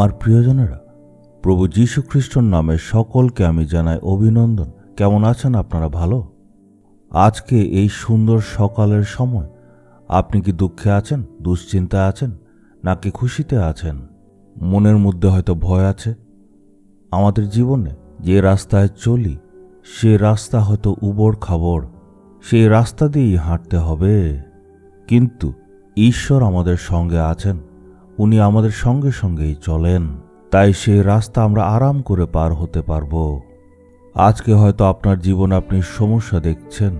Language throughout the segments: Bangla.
আমার প্রিয়জনেরা, প্রভু যীশু খ্রিস্টর নামে সকলকে আমি জানাই অভিনন্দন। কেমন আছেন আপনারা, ভালো? আজকে এই সুন্দর সকালের সময় আপনি কি দুঃখে আছেন, দুশ্চিন্তায় আছেন, নাকি খুশিতে আছেন? মনের মধ্যে হয়তো ভয় আছে। আমাদের জীবনে যে রাস্তায় চলি, সে রাস্তা হয়তো উবড় খাবড় সেই রাস্তা দিয়েই হাঁটতে হবে। কিন্তু ঈশ্বর আমাদের সঙ্গে আছেন। উনি আমাদের সঙ্গে সঙ্গেই চলেন। তাই সেই রাস্তা আমরা আরাম করে পার হতে পারব। আজকে হয়তো আপনার জীবন আপনি সমস্যা দেখছেন।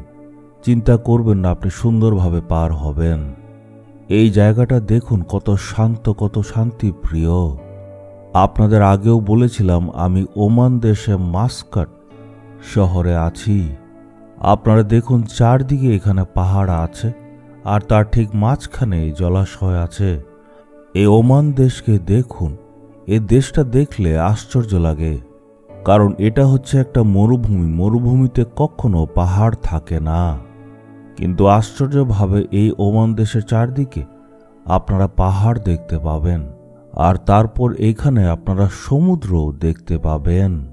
চিন্তা করবেন না, আপনি সুন্দরভাবে পার হবেন। এই জায়গাটা দেখুন, কত শান্ত, কত শান্তি প্রিয় আপনাদের আগেও বলেছিলাম, আমি ওমান দেশে মাস্কাট শহরে আছি। আপনারা দেখুন, চারদিকে এখানে পাহাড় আছে, আর তার ঠিক মাঝখানে জলাশয় আছে। এই ওমান দেশকে দেখুন। এ দেশটা দেখলে আশ্চর্য লাগে। কারণ এটা হচ্ছে একটা মরুভূমি। মরুভূমিতে কখনো পাহাড় থাকে না। কিন্তু আশ্চর্যভাবে এই ওমান দেশের চারদিকে আপনারা পাহাড় দেখতে পাবেন। আর তারপর এখানে আপনারা সমুদ্র দেখতে পাবেন।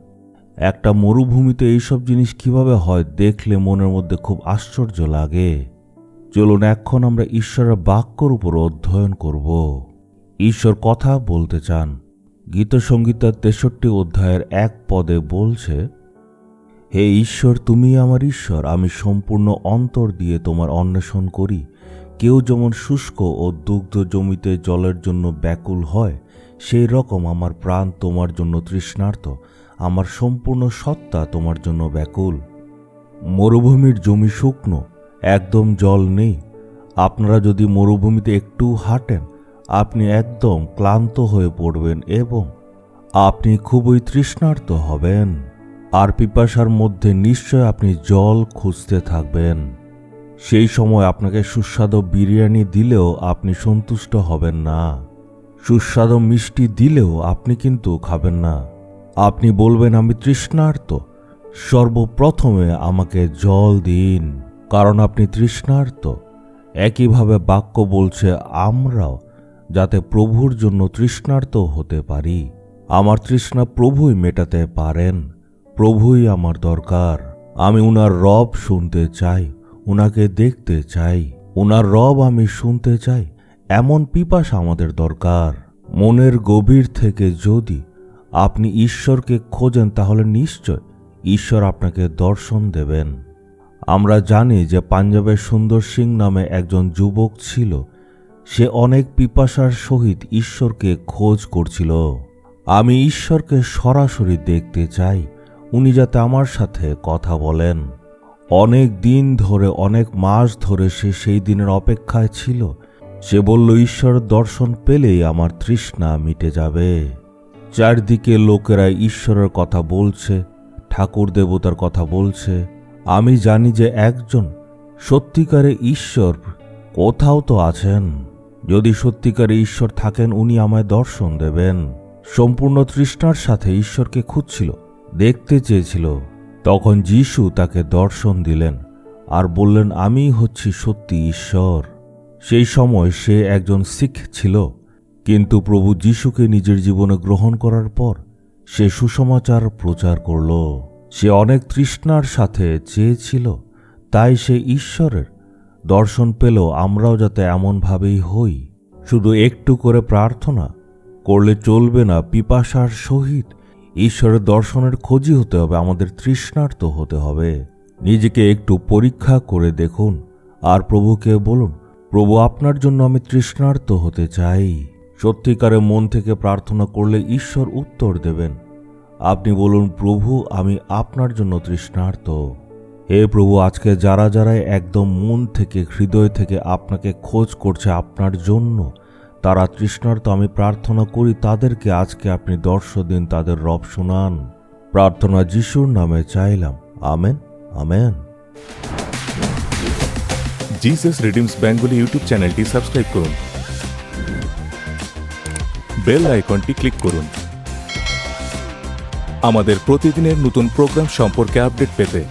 একটা মরুভূমিতে এইসব জিনিস কীভাবে হয় দেখলে মনের মধ্যে খুব আশ্চর্য লাগে। চলুন, এখন আমরা ঈশ্বরের বাক্যর উপর অধ্যয়ন করব। ঈশ্বর কথা বলতে চান। গীতসঙ্গীতার তেষট্টি অধ্যায়ের এক পদে বলছে, হে ঈশ্বর, তুমি আমার ঈশ্বর, আমি সম্পূর্ণ অন্তর দিয়ে তোমার অন্বেষণ করি। কেউ যেমন শুষ্ক ও দুগ্ধ জমিতে জলের জন্য ব্যাকুল হয়, সেই রকম আমার প্রাণ তোমার জন্য তৃষ্ণার্ত, আমার সম্পূর্ণ সত্তা তোমার জন্য ব্যাকুল। মরুভূমির জমি শুকনো, একদম জল নেই। আপনারা যদি মরুভূমিতে একটু হাঁটেন আপনি একদম ক্লান্ত হয়ে পড়বেন এবং আপনি খুবই তৃষ্ণার্ত হবেন। আর পিপাসার মধ্যে নিশ্চয় আপনি জল খুঁজতে থাকবেন। সেই সময় আপনাকে সুস্বাদু বিরিয়ানি দিলেও আপনি সন্তুষ্ট হবেন না। সুস্বাদু মিষ্টি দিলেও আপনি কিন্তু খাবেন না। আপনি বলবেন, আমি তৃষ্ণার্ত। সর্বপ্রথমে আমাকে জল দিন। কারণ আপনি তৃষ্ণার্ত। একইভাবে বাক্য বলছে, আমরাও যাতে প্রভুর জন্য তৃষ্ণার্ত হতে পারি। আমার তৃষ্ণা প্রভুই মেটাতে পারেন, প্রভুই আমার দরকার। আমি উনার রব শুনতে চাই, উনাকে দেখতে চাই, উনার রব আমি শুনতে চাই, এমন পিপাস আমাদের দরকার। মনের গভীর থেকে যদি আপনি ঈশ্বরকে খোঁজেন, তাহলে নিশ্চয় ঈশ্বর আপনাকে দর্শন দেবেন। আমরা জানি যে পাঞ্জাবের সুন্দর সিং নামে একজন যুবক ছিল সে অনেক পিপাসার সহিত ঈশ্বরকে খোঁজ করছিল। আমি ঈশ্বরকে সরাসরি দেখতে চাই, উনি যাতে আমার সাথে কথা বলেন। অনেক দিন ধরে, অনেক মাস ধরে সে সেই দিনের অপেক্ষায় ছিল। সে বলল, ঈশ্বর দর্শন পেলেই আমার তৃষ্ণা মিটে যাবে। চারদিকে লোকেরা ঈশ্বরের কথা বলছে, ঠাকুর দেবতার কথা বলছে। আমি জানি যে একজন সত্যিকারে ঈশ্বর কোথাও তো আছেন। যদি সত্যিকারে ঈশ্বর থাকেন, উনি আমায় দর্শন দেবেন। সম্পূর্ণ তৃষ্ণার সাথে ঈশ্বরকে খুঁজছিল, দেখতে চেয়েছিল। তখন যিশু তাকে দর্শন দিলেন আর বললেন, আমি হচ্ছি সত্যি ঈশ্বর। সেই সময় সে একজন শিখ ছিল, কিন্তু প্রভু যিশুকে নিজের জীবনে গ্রহণ করার পর সে সুসমাচার প্রচার করল। সে অনেক তৃষ্ণার সাথে চেয়েছিল, তাই সে ঈশ্বরের দর্শন পেল আমরাও যাতে এমনভাবেই হই, শুধু একটু করে প্রার্থনা করলে চলবে না, পিপাসার সহিত ঈশ্বরের দর্শনের খোঁজি হতে হবে, আমাদের তৃষ্ণার্ত হতে হবে। নিজেকে একটু পরীক্ষা করে দেখুন আর প্রভুকে বলুন, প্রভু, আপনার জন্য আমি তৃষ্ণার্ত হতে চাই। সত্যিকারে মন থেকে প্রার্থনা করলে ঈশ্বর উত্তর দেবেন। আপনি বলুন, প্রভু, আমি আপনার জন্য তৃষ্ণার্ত। হে প্রভু, আজকে যারা যারা একদম মন থেকে, হৃদয় থেকে আপনাকে খোঁজ করছে আপনার জন্য, তারা তৃষ্ণার্ত, আমি প্রার্থনা করি তাদেরকে আজকে আপনি দর্শ দিন, তাদের রব শোনান। প্রার্থনা যিশুর নামে চাইলাম। Amen amen. Jesus redeems Bengali YouTube চ্যানেলটি সাবস্ক্রাইব করুন। বেল আইকনটি ক্লিক করুন। আমাদের প্রতিদিনের নতুন প্রোগ্রাম সম্পর্কে আপডেট পেতে